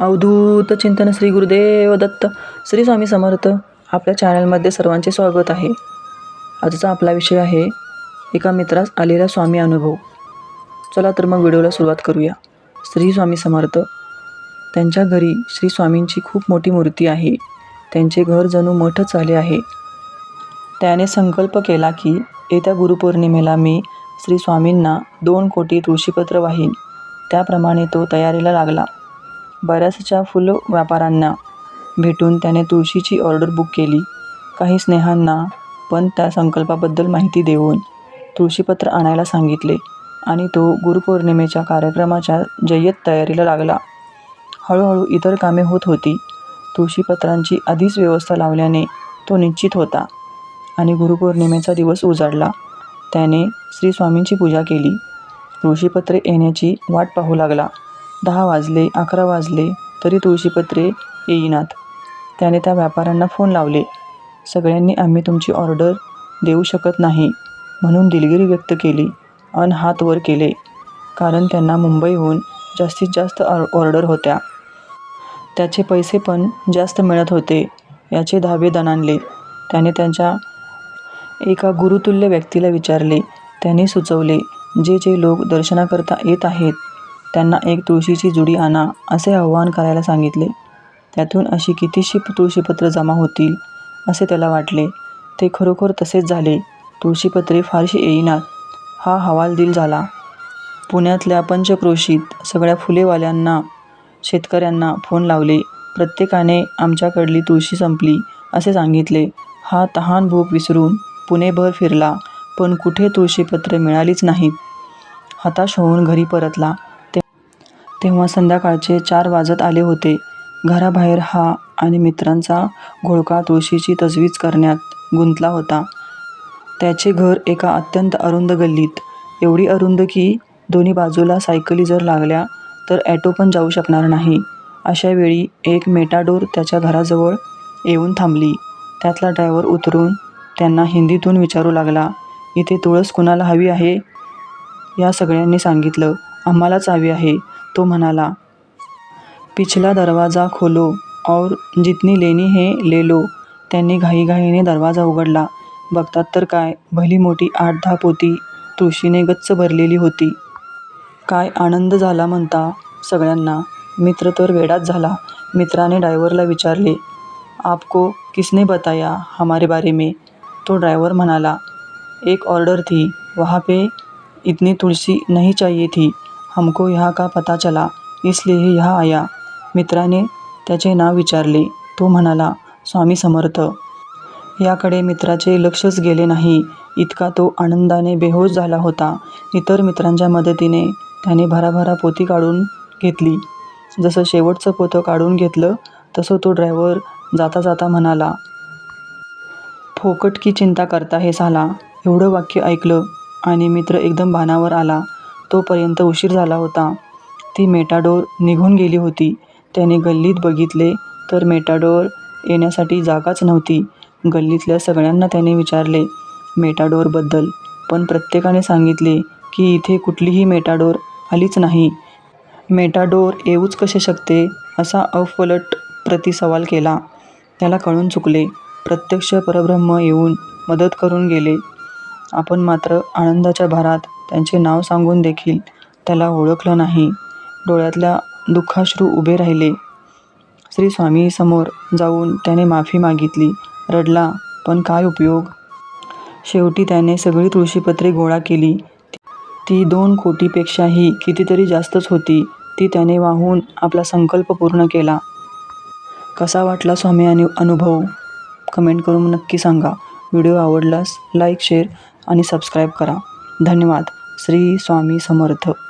अवधूत चिंतन श्री गुरुदेव दत्त श्री स्वामी समर्थ आपल्या चॅनलमध्ये सर्वांचे स्वागत आहे. आजचा आपला विषय आहे एका मित्रास आलेला स्वामी अनुभव. चला तर मग व्हिडिओला सुरुवात करूया. श्री स्वामी समर्थ त्यांच्या घरी श्री स्वामींची खूप मोठी मूर्ती आहे. त्यांचे घर जणू मठच आले आहे. त्याने संकल्प केला की येत्या गुरुपौर्णिमेला मी श्री स्वामींना दोन कोटी तुळशीपत्र वाहीन. त्याप्रमाणे तो तयारीला लागला. बऱ्याचशा फुल व्यापाऱ्यांना भेटून त्याने तुळशीची ऑर्डर बुक केली. काही स्नेहांना पण त्या संकल्पाबद्दल माहिती देऊन तुळशीपत्र आणायला सांगितले आणि तो गुरुपौर्णिमेच्या कार्यक्रमाच्या जय्यत तयारीला लागला. हळूहळू इतर कामे होत होती. तुळशीपत्रांची आधीच व्यवस्था लावल्याने तो निश्चित होता आणि गुरुपौर्णिमेचा दिवस उजाडला. त्याने श्री स्वामींची पूजा केली. तुळशीपत्रे येण्याची वाट पाहू लागला. दहा वाजले अकरा वाजले तरी तुळशीपत्रे येईनात. त्याने त्या व्यापाऱ्यांना फोन लावले. सगळ्यांनी आम्ही तुमची ऑर्डर देऊ शकत नाही म्हणून दिलगिरी व्यक्त केली अन हात वर केले कारण त्यांना मुंबईहून जास्तीत जास्त ऑर ऑर्डर होत्या. त्याचे पैसे पण जास्त मिळत होते याचे धाबे दणाणले. त्याने त्यांच्या एका गुरुतुल्य व्यक्तीला विचारले. त्यांनी सुचवले जे जे लोक दर्शनाकरता येत आहेत त्यांना एक तुळशीची जुडी आणा असे आवाहन करायला सांगितले. त्यातून अशी कितीशी तुळशीपत्र जमा होतील असे त्याला वाटले. ते खरोखर तसेच झाले. तुळशीपत्रे फारशी येईनात. हा हवालदिल झाला. पुण्यातल्या पंचक्रोशीत सगळ्या फुलेवाल्यांना शेतकऱ्यांना फोन लावले. प्रत्येकाने आमच्याकडली तुळशी संपली असे सांगितले. हा तहान भूक विसरून पुणेभर फिरला पण कुठे तुळशीपत्रे मिळालीच नाहीत. हताश होऊन घरी परतला. तेव्हा संध्याकाळचे चार वाजत आले होते. घराबाहेर हा आणि मित्रांचा घोळका तुळशीची तजवीज करण्यात गुंतला होता. त्याचे घर एका अत्यंत अरुंद गल्लीत. एवढी अरुंद की दोन्ही बाजूला सायकली जर लागल्या तर ॲटो पण जाऊ शकणार नाही. अशा वेळी एक मेटाडोर त्याच्या घराजवळ येऊन थांबली. त्यातला ड्रायव्हर उतरून त्यांना हिंदीतून विचारू लागला इथे तुळस कुणाला हवी आहे? या सगळ्यांनी सांगितलं आम्हालाच हवी आहे. तो म्हणाला पिछला दरवाजा खोलो और जितनी लेनी है ले लो. त्यांनी घाईघाईने दरवाजा उघडला. बघतात तर काय भली मोठी आठ दहा पोती तुळशीने गच्च भरलेली होती. काय आनंद झाला म्हणता सगळ्यांना. मित्र तर वेडाच झाला. मित्राने ड्रायव्हरला विचारले आपको किसने बताया हमारे बारे में? तो ड्रायव्हर म्हणाला एक ऑर्डर थी. वहाँ पे इतनी तुळशी नहीं चाहिए थी. हमको यहाँ का पता चला इसलिए यहाँ आया। मित्राने त्याचे नाव विचारले. तो म्हणाला स्वामी समर्थ याकडे मित्राचे लक्षच गेले नाही. इतका तो आनंदाने बेहोश झाला होता. इतर मित्रांच्या मदतीने त्याने भराभरा पोती काढून घेतली. जसं शेवटचं पोतं काढून घेतलं तसं तो ड्रायव्हर जाता जाता म्हणाला फोकट की चिंता करता हे झाला एवढं वाक्य ऐकलं आणि मित्र एकदम भानावर आला. तोपर्यंत उशीर झाला होता. ती मेटाडोर निघून गेली होती. त्याने गल्लीत बघितले तर मेटाडोर येण्यासाठी जागाच नव्हती. गल्लीतल्या सगळ्यांना त्याने विचारले मेटाडोरबद्दल पण प्रत्येकाने सांगितले की इथे कुठलीही मेटाडोर आलीच नाही. मेटाडोर येऊच कसे शकते? असा अफवलट प्रतिसवाल केला. त्याला कळून चुकले. प्रत्यक्ष परब्रह्म येऊन मदत करून गेले. आपण मात्र आनंदाच्या भरात त्यांचे नाव सांगून देखील त्याला ओळखलं नाही. डोळ्यातल्या दुःखाश्रू उभे राहिले. श्री स्वामीसमोर जाऊन त्याने माफी मागितली. रडला पण काय उपयोग? शेवटी त्याने सगळी तुळशीपत्रे गोळा केली. ती दोन कोटीपेक्षाही कितीतरी जास्तच होती. ती त्याने वाहून आपला संकल्प पूर्ण केला. कसा वाटला स्वामी आणि अनुभव? कमेंट करून नक्की सांगा. व्हिडिओ आवडल्यास लाईक शेअर आणि सबस्क्राईब करा. धन्यवाद. श्री स्वामी समर्थ.